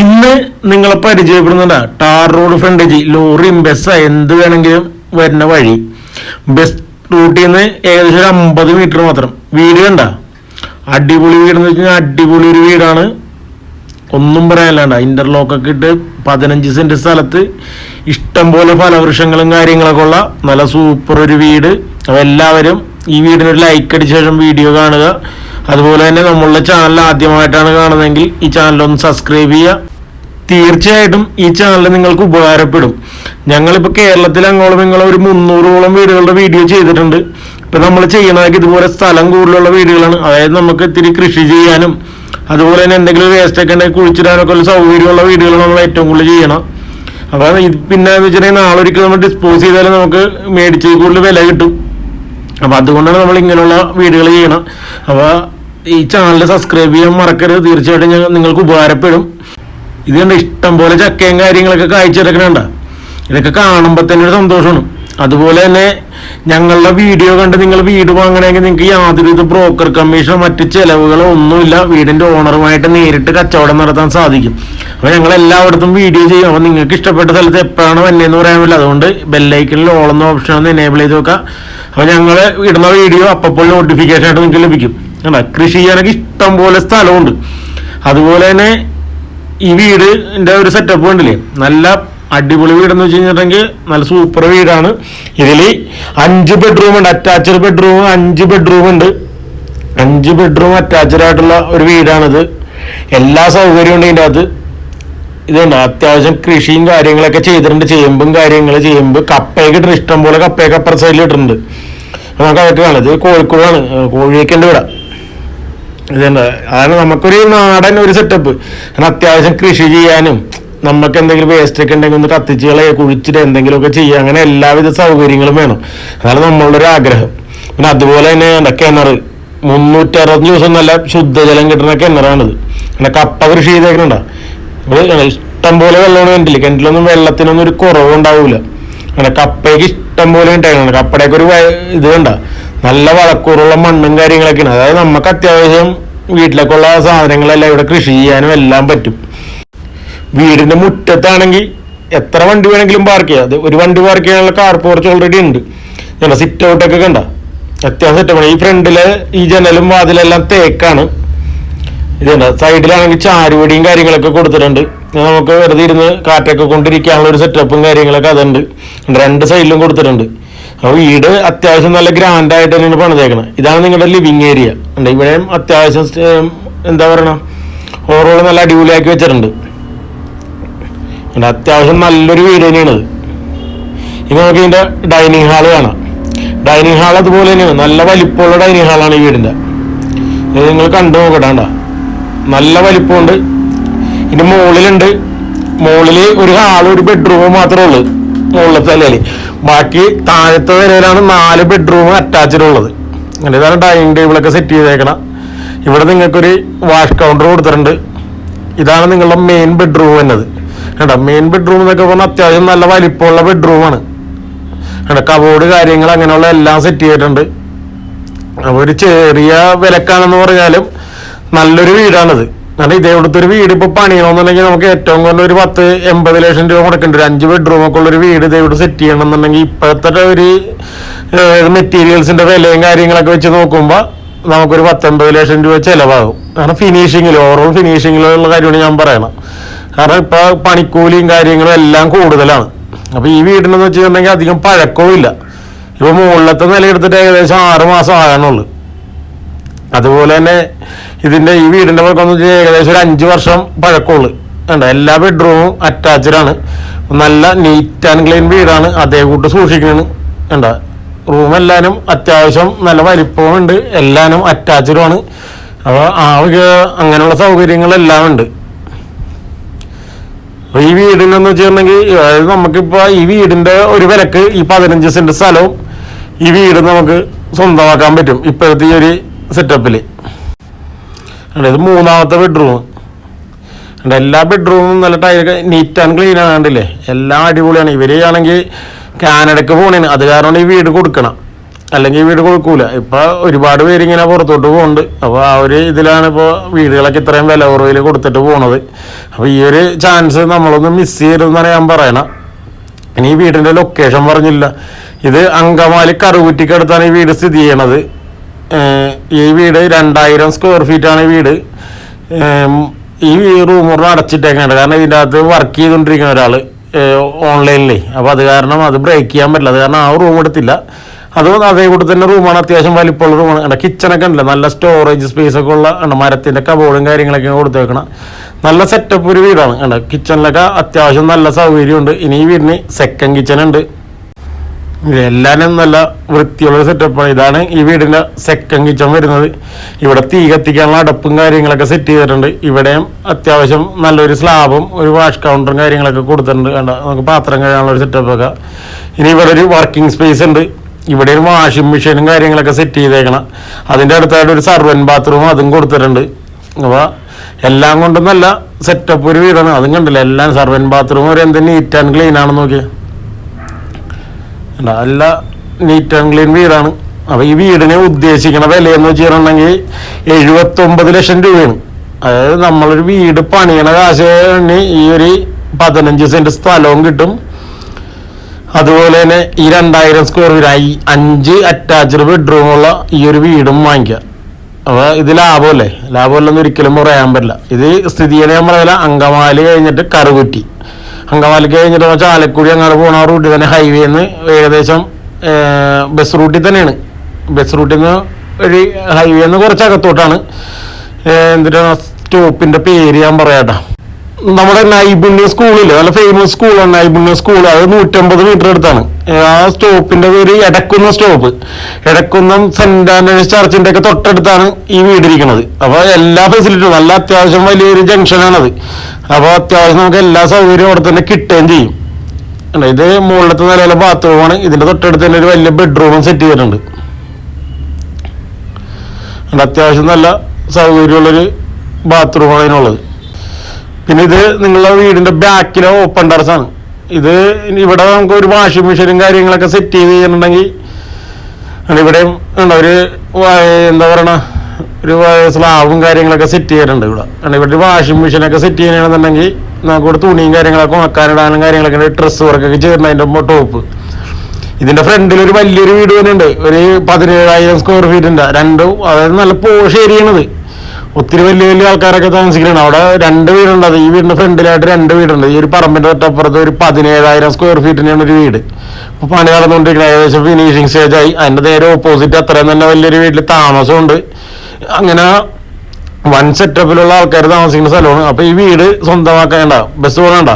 ഇന്ന് നിങ്ങളെ പരിചയപ്പെടുന്നുണ്ട് ടാർ റോഡ് ഫ്രണ്ടേജ് ലോറിയും ബസ് എന്ത് വേണമെങ്കിലും വരുന്ന വഴി. ബസ് റൂട്ടിൽ നിന്ന് ഏകദേശം ഒരു അമ്പത് മീറ്റർ മാത്രം. വീട് കണ്ട? അടിപൊളി വീടെന്ന് വെച്ച് കഴിഞ്ഞാൽ അടിപൊളി ഒരു വീടാണ്. ഒന്നും പറയാനില്ലാണ്ട. ഇന്റർലോക്കൊക്കെ ഇട്ട് പതിനഞ്ച് സെന്റ് സ്ഥലത്ത് ഇഷ്ടം പോലെ ഫലവൃക്ഷങ്ങളും കാര്യങ്ങളൊക്കെ ഉള്ള നല്ല സൂപ്പർ ഒരു വീട്. അപ്പോൾ എല്ലാവരും ഈ വീടിന് ഒരു ലൈക്ക് അടിച്ച ശേഷം വീഡിയോ കാണുക. അതുപോലെ തന്നെ നമ്മളുടെ ചാനൽ ആദ്യമായിട്ടാണ് കാണുന്നതെങ്കിൽ ഈ ചാനൽ ഒന്ന് സബ്സ്ക്രൈബ് ചെയ്യുക. തീർച്ചയായിട്ടും ഈ ചാനൽ നിങ്ങൾക്ക് ഉപകാരപ്പെടും. ഞങ്ങളിപ്പോൾ കേരളത്തിൽ അങ്ങോളം ഇങ്ങോളം ഒരു മുന്നൂറോളം വീടുകളുടെ വീഡിയോ ചെയ്തിട്ടുണ്ട്. ഇപ്പം നമ്മൾ ചെയ്യണതൊക്കെ ഇതുപോലെ സ്ഥലം കൂടുതലുള്ള വീടുകളാണ്. അതായത് നമുക്ക് ഇത്തിരി കൃഷി ചെയ്യാനും അതുപോലെ തന്നെ എന്തെങ്കിലും വേസ്റ്റ് ഒക്കെ ഉണ്ടെങ്കിൽ കുഴിച്ചിടാനൊക്കെ ഉള്ള സൗകര്യമുള്ള വീടുകൾ നമ്മൾ ഏറ്റവും കൂടുതൽ ചെയ്യണം അപ്പോൾ ഇത് പിന്നെ എന്ന് വെച്ചിട്ടുണ്ടെങ്കിൽ നാളെ ഒരിക്കൽ നമ്മൾ ഡിസ്പോസ് ചെയ്താലും നമുക്ക് മേടിച്ച് കൂടുതൽ വില കിട്ടും. അപ്പോൾ അതുകൊണ്ടാണ് നമ്മൾ ഇങ്ങനെയുള്ള വീടുകൾ ചെയ്യണം അപ്പോൾ ഈ ചാനൽ സബ്സ്ക്രൈബ് ചെയ്യാൻ മറക്കരുത്. തീർച്ചയായിട്ടും ഞങ്ങൾ നിങ്ങൾക്ക് ഉപകാരപ്പെടും. ഇത് കണ്ട് ഇഷ്ടം പോലെ ചക്കയും കാര്യങ്ങളൊക്കെ കാഴ്ചയെടുക്കണണ്ട ഇതൊക്കെ കാണുമ്പോൾ തന്നെ ഒരു സന്തോഷമാണ്. അതുപോലെ തന്നെ ഞങ്ങളുടെ വീഡിയോ കണ്ട് നിങ്ങൾ വീട് വാങ്ങണമെങ്കിൽ നിങ്ങൾക്ക് യാതൊരുവിധ ബ്രോക്കർ കമ്മീഷനോ മറ്റ് ചെലവുകളോ ഒന്നുമില്ല. വീടിന്റെ ഓണറുമായിട്ട് നേരിട്ട് കച്ചവടം നടത്താൻ സാധിക്കും. അപ്പോൾ ഞങ്ങൾ എല്ലായിടത്തും വീഡിയോ ചെയ്യും. അപ്പോൾ നിങ്ങൾക്ക് ഇഷ്ടപ്പെട്ട സ്ഥലത്ത് എപ്പോഴാണ് വന്നതെന്ന് പറയാൻ പറ്റില്ല. അതുകൊണ്ട് ബെല്ലൈക്കണിൽ ഓളുന്ന ഓപ്ഷൻ ഒന്ന് എനേബിൾ ചെയ്ത് വെക്കുക. അപ്പോൾ ഞങ്ങൾ ഇടുന്ന വീഡിയോ അപ്പോൾ നോട്ടിഫിക്കേഷൻ ആയിട്ട് നിങ്ങൾക്ക് ലഭിക്കും. കണ്ടാ? കൃഷി ചെയ്യാനൊക്കെ ഇഷ്ടം പോലെ സ്ഥലമുണ്ട്. അതുപോലെ തന്നെ ഈ വീടിന്റെ ഒരു സെറ്റപ്പ് കണ്ടില്ലേ? നല്ല അടിപൊളി വീടെന്ന് വെച്ച് കഴിഞ്ഞിട്ടുണ്ടെങ്കിൽ നല്ല സൂപ്പർ വീടാണ്. ഇതിൽ അഞ്ച് ബെഡ്റൂം ഉണ്ട്. അറ്റാച്ച്ഡ് ബെഡ്റൂം അഞ്ച് ബെഡ്റൂം ഉണ്ട്. അഞ്ച് ബെഡ്റൂം അറ്റാച്ച്ഡ് ആയിട്ടുള്ള ഒരു വീടാണിത്. എല്ലാ സൗകര്യവും ഉണ്ട് ഇതിന്റെ അകത്ത്. ഇതുണ്ട് അത്യാവശ്യം കൃഷിയും കാര്യങ്ങളൊക്കെ ചെയ്തിട്ടുണ്ട്. ചേമ്പും കാര്യങ്ങൾ ചേമ്പ്. കപ്പയൊക്കെ ഇട്ടിട്ടുണ്ട്. ഇഷ്ടംപോലെ കപ്പയൊക്കെ അപ്പുറ സൈഡിൽ ഇട്ടിട്ടുണ്ട്. നമുക്ക് അതൊക്കെ കാണാം. ഇത് കോഴിക്കോടാണ്. കോഴിയൊക്കെ ഉണ്ട് ഇവിടെ. ഇതുണ്ട് അതാണ് നമുക്കൊരു നാടൻ ഒരു സെറ്റപ്പ് കാരണം അത്യാവശ്യം കൃഷി ചെയ്യാനും നമുക്ക് എന്തെങ്കിലും വേസ്റ്റ് ഒക്കെ ഉണ്ടെങ്കിൽ ഒന്ന് കത്തിച്ച് കളയെ കുഴിച്ചിട്ട് എന്തെങ്കിലുമൊക്കെ ചെയ്യുക. അങ്ങനെ എല്ലാവിധ സൗകര്യങ്ങളും വേണം. അതാണ് നമ്മളുടെ ഒരു ആഗ്രഹം. പിന്നെ അതുപോലെ തന്നെ ഉണ്ട് കിണർ മുന്നൂറ്റി അറുപത്തഞ്ച് ദിവസം നല്ല ശുദ്ധജലം കിട്ടുന്ന കിണറാണിത്. പിന്നെ കപ്പ കൃഷി ചെയ്തേക്കുന്നുണ്ടോ ഇവിടെ ഇഷ്ടം പോലെ വെള്ളമാണ് കിണറ്റിൽ. കിണറ്റിലൊന്നും വെള്ളത്തിനൊന്നും ഒരു കുറവുണ്ടാവില്ല അങ്ങനെ കപ്പയ്ക്ക് ഇഷ്ടം പോലെ ഉണ്ടായിരുന്നു കപ്പടയൊക്കെ ഒരു ഇത് കണ്ട? നല്ല വളക്കൂറുള്ള മണ്ണും കാര്യങ്ങളൊക്കെയാണ്. അതായത് നമുക്ക് അത്യാവശ്യം വീട്ടിലേക്കുള്ള സാധനങ്ങളെല്ലാം ഇവിടെ കൃഷി ചെയ്യാനും എല്ലാം പറ്റും. വീടിന്റെ മുറ്റത്താണെങ്കിൽ എത്ര വണ്ടി വേണമെങ്കിലും പാർക്ക് ചെയ്യാം. അത് ഒരു വണ്ടി പാർക്ക് ചെയ്യാനുള്ള കാർ പോർച്ച് ഓൾറെഡി ഉണ്ട്. ഞങ്ങളുടെ സിറ്റ് ഔട്ടൊക്കെ കണ്ട? അത്യാവശ്യം സെറ്റപ്പാണ് ഈ ഫ്രണ്ടിൽ ഈ ജനലും വാതിലെല്ലാം തേക്കാണ്. ഇതുണ്ട് സൈഡിലാണെങ്കിൽ ചാരുപടിയും കാര്യങ്ങളൊക്കെ കൊടുത്തിട്ടുണ്ട്. നമുക്ക് വെറുതെ ഇരുന്ന് കാറ്റൊക്കെ കൊണ്ടിരിക്കാനുള്ള ഒരു സെറ്റപ്പും കാര്യങ്ങളൊക്കെ അതുണ്ട്. രണ്ട് സൈഡിലും കൊടുത്തിട്ടുണ്ട്. അപ്പോൾ വീട് അത്യാവശ്യം നല്ല ഗ്രാൻഡ് ആയിട്ട് തന്നെയാണ് പണിതേക്കുന്നത് ഇതാണ് നിങ്ങളുടെ ലിവിങ് ഏരിയ ഉണ്ട് ഇവിടെയും അത്യാവശ്യം എന്താ പറയണ ഓവറോൾ നല്ല അടിപൊളിയാക്കി വെച്ചിട്ടുണ്ട്. അത്യാവശ്യം നല്ലൊരു വീട് തന്നെയാണ് ഇനി നമുക്ക് ഇതിന്റെ ഡൈനിങ് ഹാൾ കാണാം. ഡൈനിങ് ഹാൾ അതുപോലെ തന്നെയാണ്. നല്ല വലിപ്പമുള്ള ഡൈനിങ് ഹാളാണ് ഈ വീടിന്റെ. ഇത് നിങ്ങൾ കണ്ടു നോക്കട്ടാണ്ട നല്ല വലിപ്പമുണ്ട്. ഇതിന്റെ മുകളിലുണ്ട് മുകളിൽ ഒരു ഹാളും ഒരു ബെഡ്റൂമും മാത്രമേ ഉള്ളൂ. മുകളിലത്തെ നിലയിൽ ബാക്കി താഴത്തെ നിലയിലാണ് നാല് ബെഡ്റൂം അറ്റാച്ച്ഡ് ഉള്ളത്. അങ്ങനെ ഇതാണ് ഡൈനിങ് ടേബിളൊക്കെ സെറ്റ് ചെയ്തേക്കണം. ഇവിടെ നിങ്ങൾക്കൊരു വാഷ് കൗണ്ടർ കൊടുത്തിട്ടുണ്ട്. ഇതാണ് നിങ്ങളുടെ മെയിൻ ബെഡ്റൂം എന്നത്. കേട്ടോ മെയിൻ ബെഡ്റൂം എന്നൊക്കെ പറഞ്ഞാൽ അത്യാവശ്യം നല്ല വലിപ്പമുള്ള ബെഡ്റൂമാണ് കേട്ടോ കബോർഡ് കാര്യങ്ങൾ അങ്ങനെയുള്ള എല്ലാം സെറ്റ് ചെയ്തിട്ടുണ്ട്. അപ്പോൾ ഒരു ചെറിയ വിലക്കാണെന്ന് പറഞ്ഞാലും നല്ലൊരു വീടാണിത്. കാരണം ഇതേപോലത്തെ ഒരു വീട് ഇപ്പൊ പണിയണമെന്നുണ്ടെങ്കിൽ നമുക്ക് ഏറ്റവും കുറഞ്ഞ ഒരു പത്ത് എൺപത് ലക്ഷം രൂപ കൊടുക്കേണ്ടി ഒരു അഞ്ച് ബെഡ്റൂം ഒക്കെ ഉള്ള ഒരു വീട് ഇതേവിടെ സെറ്റ് ചെയ്യണം എന്നുണ്ടെങ്കിൽ ഇപ്പോഴത്തെ ഒരു മെറ്റീരിയൽസിന്റെ വിലയും കാര്യങ്ങളൊക്കെ വെച്ച് നോക്കുമ്പോൾ നമുക്കൊരു പത്തൊമ്പത് ലക്ഷം രൂപ ചിലവാകും. കാരണം ഫിനിഷിങ്ങിൽ ഓവറോൾ ഫിനിഷിങ്ങിലുള്ള കാര്യമാണ് ഞാൻ പറയണം കാരണം ഇപ്പൊ പണിക്കൂലിയും കാര്യങ്ങളും എല്ലാം കൂടുതലാണ്. അപ്പൊ ഈ വീടിനെന്ന് വെച്ചിട്ടുണ്ടെങ്കിൽ അധികം പഴക്കവും ഇല്ല. ഇപ്പൊ മുകളിലത്തെ നില എടുത്തിട്ട് ഏകദേശം ആറ് മാസം ആകാനുള്ളൂ. അതുപോലെ തന്നെ ഇതിന്റെ ഈ വീടിന്റെ പക്കം വെച്ചാൽ ഏകദേശം ഒരു അഞ്ച് വർഷം പഴക്കമുള്ളു. ഉണ്ട് എല്ലാ ബെഡ്റൂമും അറ്റാച്ച്ഡ് ആണ്. നല്ല നീറ്റ് ആൻഡ് ക്ലീൻ വീടാണ്. അതേ കൂട്ട് സൂക്ഷിക്കുന്നു കണ്ട? റൂം എല്ലാനും അത്യാവശ്യം നല്ല വലിപ്പവും ഉണ്ട്. എല്ലാനും അറ്റാച്ച്ഡും ആണ്. അപ്പോൾ ആ അങ്ങനെയുള്ള സൗകര്യങ്ങളെല്ലാം ഉണ്ട്. അപ്പൊ ഈ വീടിനെന്ന് വെച്ചിട്ടുണ്ടെങ്കിൽ അതായത് നമുക്കിപ്പോ ഈ വീടിന്റെ ഒരു വിലക്ക് ഈ പതിനഞ്ച് സെന്റ് സ്ഥലവും ഈ വീട് നമുക്ക് സ്വന്തമാക്കാൻ പറ്റും. ഇപ്പോഴത്തെ ഈ ഒരു സെറ്റപ്പിൽ ഇത് മൂന്നാമത്തെ ബെഡ്റൂം എല്ലാ ബെഡ്റൂമും നല്ല ടൈലൊക്കെ നീറ്റ് ആൻഡ് ക്ലീൻ ആകണ്ടില്ലേ എല്ലാം അടിപൊളിയാണ്. ഇവർ ആണെങ്കിൽ കാനഡക്ക് പോകണേന് അത് കാരണം ഈ വീട് കൊടുക്കണം. അല്ലെങ്കിൽ വീട് കൊടുക്കൂല. ഇപ്പൊ ഒരുപാട് പേര് ഇങ്ങനെ പുറത്തോട്ട് പോകുന്നുണ്ട് അപ്പോൾ ആ ഒരു ഇതിലാണ് ഇപ്പോൾ വീടുകളൊക്കെ ഇത്രയും വില കുറവിൽ കൊടുത്തിട്ട് പോണത്. അപ്പോൾ ഈ ഒരു ചാൻസ് നമ്മളൊന്ന് മിസ് ചെയ്യരുതെന്നാണ് ഞാൻ പറയണം ഇനി ഈ വീടിന്റെ ലൊക്കേഷൻ പറഞ്ഞില്ല. ഇത് അങ്കമാലി കറുകുറ്റിക്കടുത്താണ് ഈ വീട് സ്ഥിതി ചെയ്യണത്. ഈ വീട് രണ്ടായിരം സ്ക്വയർ ഫീറ്റ് ആണ് ഈ വീട്. ഈ റൂം അടച്ചിട്ടേക്കാണ്ട് അടച്ചിട്ടേക്കാണ് കാരണം ഇതിന്റെ അകത്ത് വർക്ക് ചെയ്തുകൊണ്ടിരിക്കുന്ന ഒരാൾ ഓൺലൈനിലേ അപ്പോൾ അത് കാരണം അത് ബ്രേക്ക് ചെയ്യാൻ പറ്റില്ല. അത് കാരണം ആ റൂം എടുത്തില്ല. അത് അതേ കൂടെ തന്നെ റൂമാണ് അത്യാവശ്യം വലിപ്പമുള്ള റൂമാണ് കിച്ചണൊക്കെ ഉണ്ടല്ലോ. നല്ല സ്റ്റോറേജ് സ്പേസ് ഒക്കെ ഉള്ള ഉണ്ട് മരത്തിന്റെ കബോർഡും കാര്യങ്ങളൊക്കെ കൊടുത്തേക്കണം. നല്ല സെറ്റപ്പ് ഒരു വീടാണ്. ഉണ്ട് കിച്ചണിലൊക്കെ അത്യാവശ്യം നല്ല സൗകര്യമുണ്ട്. ഇനി ഈ വീടിന് സെക്കൻഡ് കിച്ചൺ ഉണ്ട്. എല്ലാനും നല്ല വൃത്തിയുള്ള സെറ്റപ്പാണ് ഇതാണ് ഈ വീടിന്റെ സെക്കൻഡ് കിച്ചൺ വരുന്നത്. ഇവിടെ തീ കത്തിക്കാനുള്ള അടപ്പും കാര്യങ്ങളൊക്കെ സെറ്റ് ചെയ്തിട്ടുണ്ട്. ഇവിടെയും അത്യാവശ്യം നല്ലൊരു സ്ലാബും ഒരു വാഷ് കൗണ്ടറും കാര്യങ്ങളൊക്കെ കൊടുത്തിട്ടുണ്ട്. കണ്ട? നമുക്ക് പാത്രം കഴുകാനുള്ള ഒരു സെറ്റപ്പ് ഒക്കെ. ഇനി ഇവിടെ ഒരു വർക്കിംഗ് സ്പേസ് ഉണ്ട്. ഇവിടെ ഒരു വാഷിംഗ് മെഷീനും കാര്യങ്ങളൊക്കെ സെറ്റ് ചെയ്തേക്കണം. അതിന്റെ അടുത്തായിട്ട് ഒരു സർവൻ ബാത്റൂം അതും കൊടുത്തിട്ടുണ്ട്. അപ്പോൾ എല്ലാം കൊണ്ടും നല്ല സെറ്റപ്പ് ഒരു വീടാണ്. അതും കണ്ടില്ല? എല്ലാം സർവൻ ബാത്റൂം ഒരു എന്ത് നീറ്റ് ആൻഡ് ക്ലീൻ ആണെന്ന് നോക്കിയാൽ നല്ല നീറ്റ് ആൻഡ് ക്ലീൻ വീടാണ്. അപ്പൊ ഈ വീടിനെ ഉദ്ദേശിക്കണ വില എന്ന് വെച്ചിട്ടുണ്ടെങ്കിൽ എഴുപത്തി ഒമ്പത് ലക്ഷം രൂപയാണ്. അതായത് നമ്മളൊരു വീട് പണിയണ കാശ് തന്നെ ഈ ഒരു പതിനഞ്ച് സെന്റ് സ്ഥലവും കിട്ടും. അതുപോലെ തന്നെ ഈ രണ്ടായിരം സ്ക്വയർ ഫീറ്റ് അഞ്ച് അറ്റാച്ച്ഡ് ബെഡ്റൂമുള്ള ഈ ഒരു വീടും വാങ്ങിക്കുക. അപ്പൊ ഇത് ലാഭമല്ലേ? ലാഭമല്ലെന്ന് ഒരിക്കലും പറയാൻ പറ്റില്ല. ഇത് സ്ഥിതി ചെയ്യണ അങ്കമാലി കഴിഞ്ഞിട്ട് കറുകുറ്റി. അങ്കമാലിക്ക് കഴിഞ്ഞിട്ട് ചാലക്കുടി അങ്ങോട്ട് പോണ റൂട്ടിൽ തന്നെ ഹൈവേന്ന് ഏകദേശം ബസ് റൂട്ടിൽ തന്നെയാണ്. ബസ് റൂട്ടിൽ നിന്ന് വഴി ഹൈവേന്ന് കുറച്ച് അകത്തോട്ടാണ് എന്തിനാ സ്റ്റോപ്പിന്റെ പേര് ഞാൻ പറയാട്ടാ. നമ്മുടെ നൈപുണ്യ സ്കൂളിൽ നല്ല ഫേമസ് സ്കൂളാണ് നൈപുണ്യ സ്കൂൾ അത് നൂറ്റമ്പത് മീറ്റർ അടുത്താണ്. ആ സ്റ്റോപ്പിന്റെ പേര് Edakkunna stop. Edakkunnam saint Antony's ചർച്ചിന്റെ ഒക്കെ തൊട്ടടുത്താണ് ഈ വീടിരിക്കുന്നത് അപ്പൊ എല്ലാ ഫെസിലിറ്റിയും നല്ല അത്യാവശ്യം വലിയൊരു ജംഗ്ഷനാണത് അപ്പൊ അത്യാവശ്യം നമുക്ക് എല്ലാ സൗകര്യവും അവിടെ തന്നെ കിട്ടുകയും ചെയ്യും. ഇത് മുകളിലത്തെ നിലയിലെ ബാത്റൂമാണ് ഇതിന്റെ തൊട്ടടുത്ത് തന്നെ ഒരു വലിയ ബെഡ്റൂമും സെറ്റ് ചെയ്തിട്ടുണ്ട്. അത്യാവശ്യം നല്ല സൗകര്യമുള്ളൊരു ബാത്റൂമാണ് അതിനുള്ളത്. പിന്നെ ഇത് നിങ്ങളുടെ വീടിന്റെ ബാക്കിലെ ഓപ്പൺ ടെറസ് ആണ്. ഇത് ഇവിടെ നമുക്ക് ഒരു വാഷിംഗ് മെഷീനും കാര്യങ്ങളൊക്കെ സെറ്റ് ചെയ്ത് കഴിഞ്ഞിട്ടുണ്ടെങ്കിൽ ഇവിടെയും ഉണ്ട് ഒരു എന്താ പറയണ ഒരു സ്ലാബും കാര്യങ്ങളൊക്കെ സെറ്റ് ചെയ്തിട്ടുണ്ട് ഇവിടെ. കാരണം ഇവിടെ വാഷിംഗ് മെഷീനൊക്കെ സെറ്റ് ചെയ്യണമെന്നുണ്ടെങ്കിൽ നമുക്ക് ഇവിടെ തുണിയും കാര്യങ്ങളൊക്കെ ഉണക്കാനിടാനും കാര്യങ്ങളൊക്കെ ഡ്രസ്സ് വർക്കൊക്കെ ചേർന്ന് അതിന്റെ ടോപ്പ് ഇതിന്റെ ഫ്രണ്ടിൽ ഒരു വലിയൊരു വീട് തന്നെ ഉണ്ട് ഒരു പതിനേഴായിരം സ്ക്വയർ ഫീറ്റിന്റെ രണ്ടും അതായത് നല്ല പോഷ് ഏരിയയാണിത് ഒത്തിരി വലിയ വലിയ ആൾക്കാരൊക്കെ താമസിക്കുന്നുണ്ട് അവിടെ രണ്ട് വീടുണ്ട്. അത് ഈ വീടിന്റെ ഫ്രണ്ടിലായിട്ട് രണ്ട് വീടുണ്ട്. ഈ ഒരു പറമ്പിന്റെ തൊട്ടപ്പുറത്ത് ഒരു പതിനേഴായിരം സ്ക്വയർ ഫീറ്റിനാണ് ഒരു വീട്. അപ്പൊ പണി നടന്നുകൊണ്ടിരിക്കുന്നത് ഏകദേശം ഫിനിഷിംഗ് സ്റ്റേജ് ആയി. അതിന്റെ നേരെ ഓപ്പോസിറ്റ് അത്രയും തന്നെ വലിയൊരു വീട്ടിൽ താമസമുണ്ട്. അങ്ങനെ വൺ സെറ്റപ്പിലുള്ള ആൾക്കാർ താമസിക്കുന്ന സ്ഥലമാണ്. അപ്പൊ ഈ വീട് സ്വന്തമാക്കേണ്ട. ബസ് പോകണ്ട.